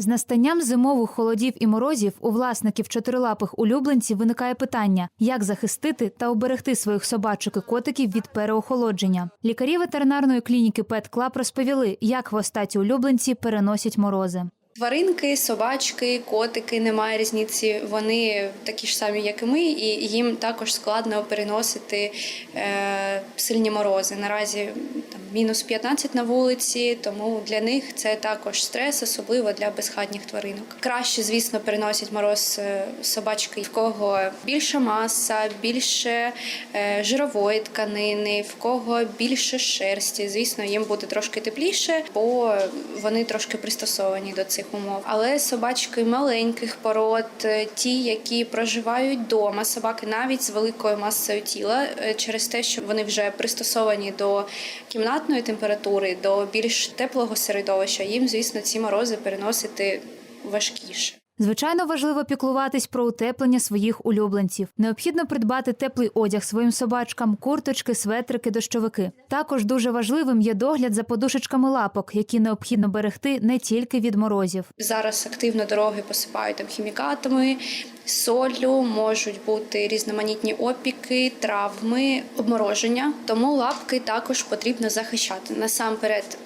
З настанням зимових холодів і морозів у власників чотирилапих улюбленців виникає питання, як захистити та оберегти своїх собачок і котиків від переохолодження. Лікарі ветеринарної клініки Pet Club розповіли, як хвостаті улюбленці переносять морози. Тваринки, собачки, котики немає різниці. Вони такі ж самі, як і ми, і їм також складно переносити е, сильні морози. Наразі мінус 15 на вулиці, тому для них це також стрес, особливо для безхатніх тваринок. Краще, звісно, переносять мороз е, собачки, в кого більша маса, більше е, жирової тканини, в кого більше шерсті. Звісно, їм буде трошки тепліше, бо вони трошки пристосовані до цих умов. Але собачки маленьких пород, е, ті, які проживають вдома, собаки навіть з великою масою тіла, через те, що вони вже пристосовані до кімнатної температури, до більш теплого середовища, їм, звісно, ці морози переносити важкіше. Звичайно, важливо піклуватись про утеплення своїх улюбленців. Необхідно придбати теплий одяг своїм собачкам, курточки, светрики, дощовики. Також дуже важливим є догляд за подушечками лапок, які необхідно берегти не тільки від морозів. Зараз активно дороги посипають там хімікатами, солью, можуть бути різноманітні опіки, травми, обмороження. Тому лапки також потрібно захищати. Насамперед,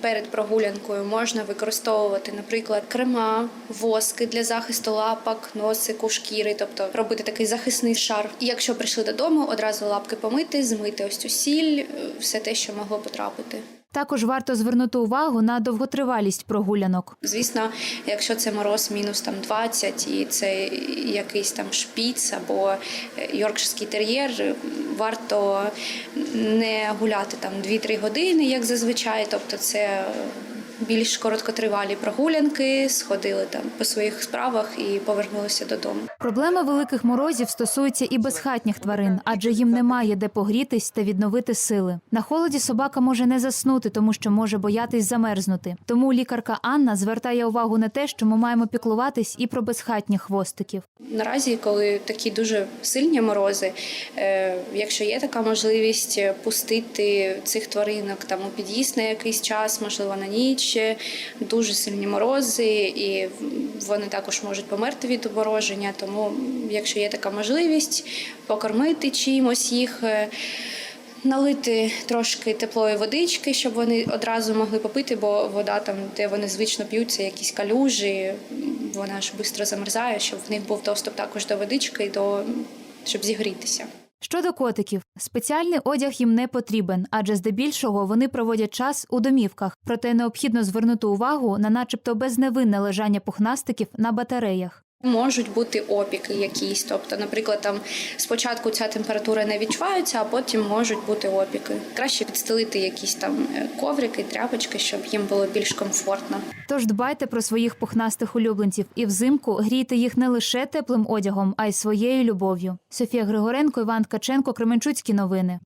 перед прогулянкою можна використовувати, наприклад, крема, воски для захисту лапок, носику, шкіри, тобто робити такий захисний шар. І якщо прийшли додому, одразу лапки помити, змити ось цю сіль, е, все те, що могло потрапити. Також варто звернути увагу на довготривалість прогулянок. Звісно, якщо це мороз мінус там 20 і це якийсь там шпіц або йоркширський тер'єр, варто не гуляти там 2-3 години, як зазвичай. Тобто це більш короткотривалі прогулянки, сходили там по своїх справах і повернулися додому. Проблема великих морозів стосується і безхатніх тварин, адже їм немає де погрітись та відновити сили. На холоді собака може не заснути, тому що може боятись замерзнути. Тому лікарка Анна звертає увагу на те, що ми маємо піклуватись і про безхатніх хвостиків. Наразі, коли такі дуже сильні морози, е, якщо є така можливість е, пустити цих тваринок там у під'їзд на якийсь час, можливо, на ніч, е, дуже сильні морози, і вони також можуть померти від обмороження. Тому, якщо є така можливість, покормити чимось їх. е, Налити трошки теплої водички, щоб вони одразу могли попити, бо вода там, де вони звично п'ються, якісь калюжі, вона ж швидко замерзає, щоб в них був доступ також до водички до щоб зігрітися. Щодо котиків, спеціальний одяг їм не потрібен, адже здебільшого вони проводять час у домівках. Проте необхідно звернути увагу на, начебто, безневинне лежання пухнастиків на батареях. Можуть бути опіки якісь, тобто, наприклад, там спочатку ця температура не відчувається, а потім можуть бути опіки. Краще підстелити якісь там е, коврики, тряпочки, щоб їм було більш комфортно. Тож дбайте про своїх пухнастих улюбленців і взимку грійте їх не лише теплим одягом, а й своєю любов'ю. Софія Григоренко, Іван Ткаченко, Кременчуцькі новини.